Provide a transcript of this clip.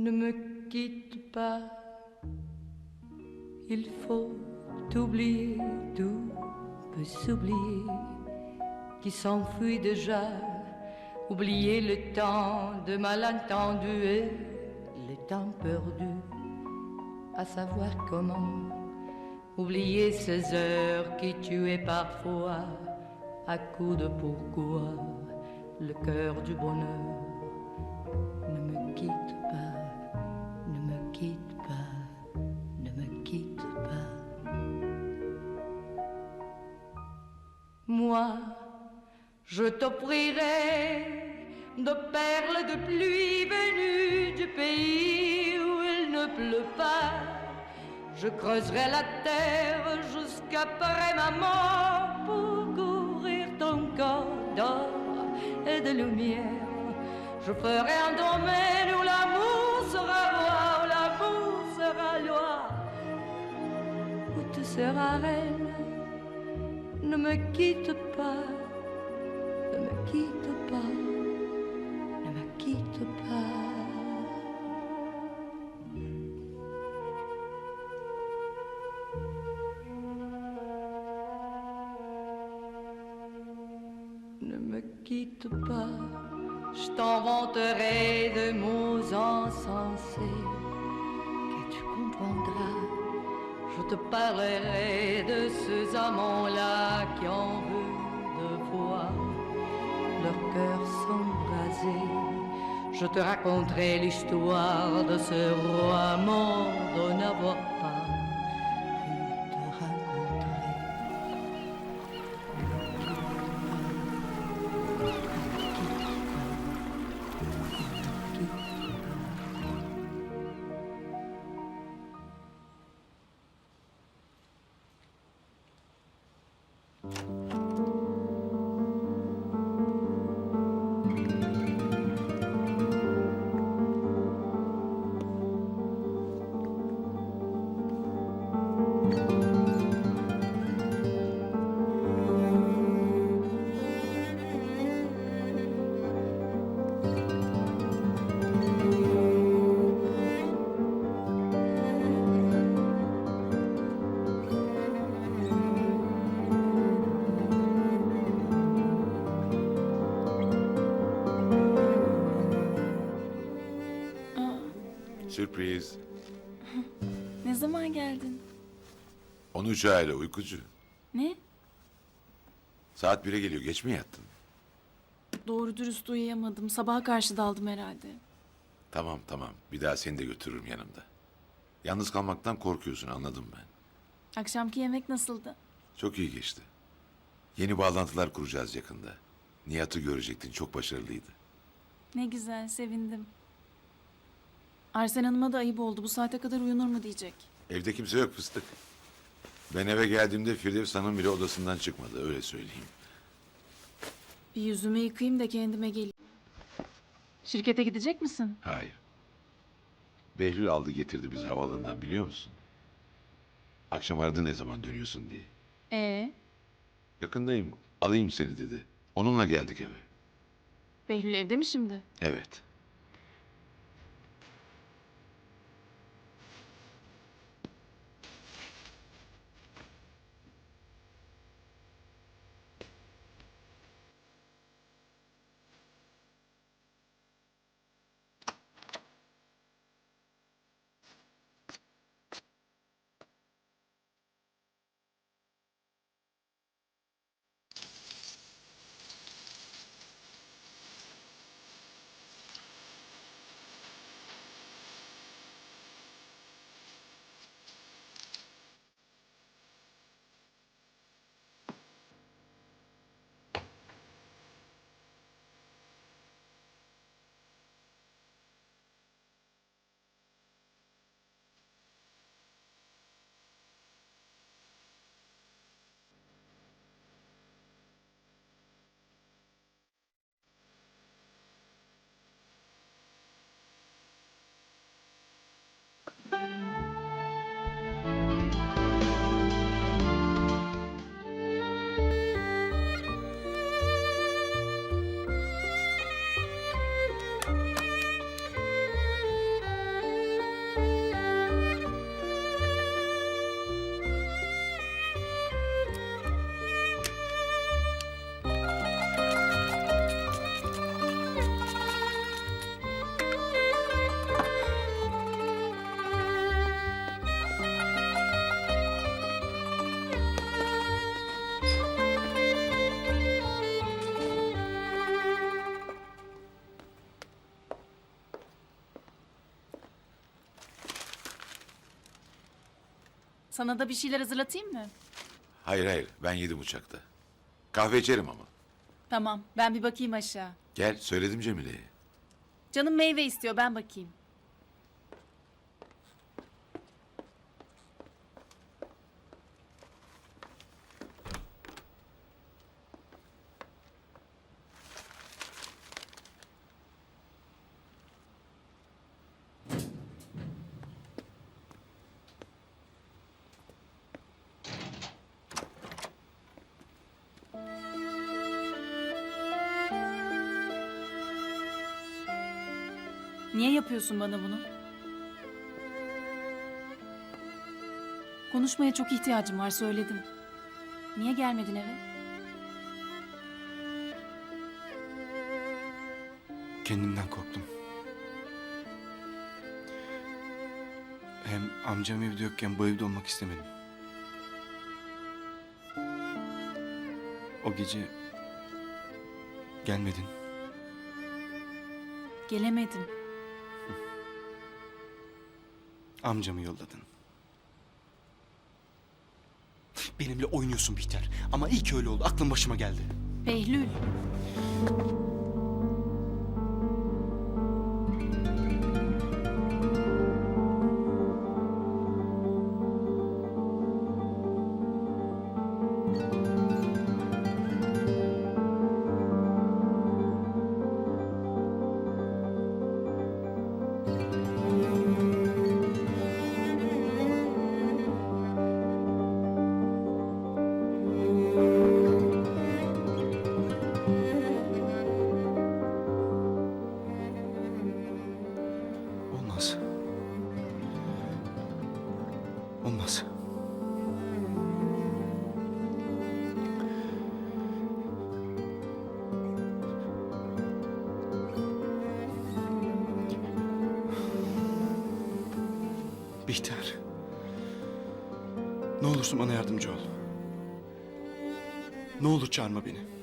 Ne me quitte pas, il faut oublier, tout peut s'oublier, qui s'enfuit déjà, oublier le temps de malentendu et le temps perdu, à savoir comment oublier ces heures qui tuaient parfois à coups de pourquoi le cœur du bonheur. Moi, je t'offrirai de perles de pluie venues du pays où il ne pleut pas. Je creuserai la terre jusqu'après ma mort pour couvrir ton corps d'or et de lumière. Je ferai un domaine où l'amour sera roi, où l'amour sera loi, où tu seras reine. Ne me quitte pas, ne me quitte pas, ne me quitte pas. Ne me quitte pas, je t'inventerai de mots insensés te parlerai de ces amants-là qui en veulent de voir leur cœur s'embraser. Je te raconterai l'histoire de ce roi mort de n'avoir Sürpriz. Ne zaman geldin? 13 aile uykucu. Ne? Saat 1'e geliyor. Geç mi yattın? Doğru dürüst uyuyamadım. Sabaha karşı daldım herhalde. Tamam tamam. Bir daha seni de götürürüm yanımda. Yalnız kalmaktan korkuyorsun anladım ben. Akşamki yemek nasıldı? Çok iyi geçti. Yeni bağlantılar kuracağız yakında. Nihat'ı görecektin. Çok başarılıydı. Ne güzel, sevindim. Arsen Hanım'a da ayıp oldu. Bu saate kadar uyunur mu diyecek. Evde kimse yok fıstık. Ben eve geldiğimde Firdevs Hanım bile odasından çıkmadı. Öyle söyleyeyim. Bir yüzümü yıkayayım da kendime geleyim. Şirkete gidecek misin? Hayır. Behlül aldı getirdi bizi havaalanından biliyor musun? Akşam aradı ne zaman dönüyorsun diye. Ee, Yakındayım. Alayım seni dedi. Onunla geldik eve. Behlül evde mi şimdi? Evet. Sana da bir şeyler hazırlatayım mı? Hayır hayır ben yedim uçakta. Kahve içerim ama. Tamam ben bir bakayım aşağı. Gel söyledim Cemile'ye. Canım meyve istiyor ben bakayım. Niye yapıyorsun bana bunu? Konuşmaya çok ihtiyacım var söyledim. Niye gelmedin eve? Kendimden korktum. Hem amcam evde yokken bu evde olmak istemedim. O gece gelmedin. Gelemedim. Amcamı yolladın. Benimle oynuyorsun Bihter. Ama iyi ki öyle oldu. Aklım başıma geldi. Behlül. Olmaz. Bihter. Ne olursun bana yardımcı ol. Ne olur çağırma beni.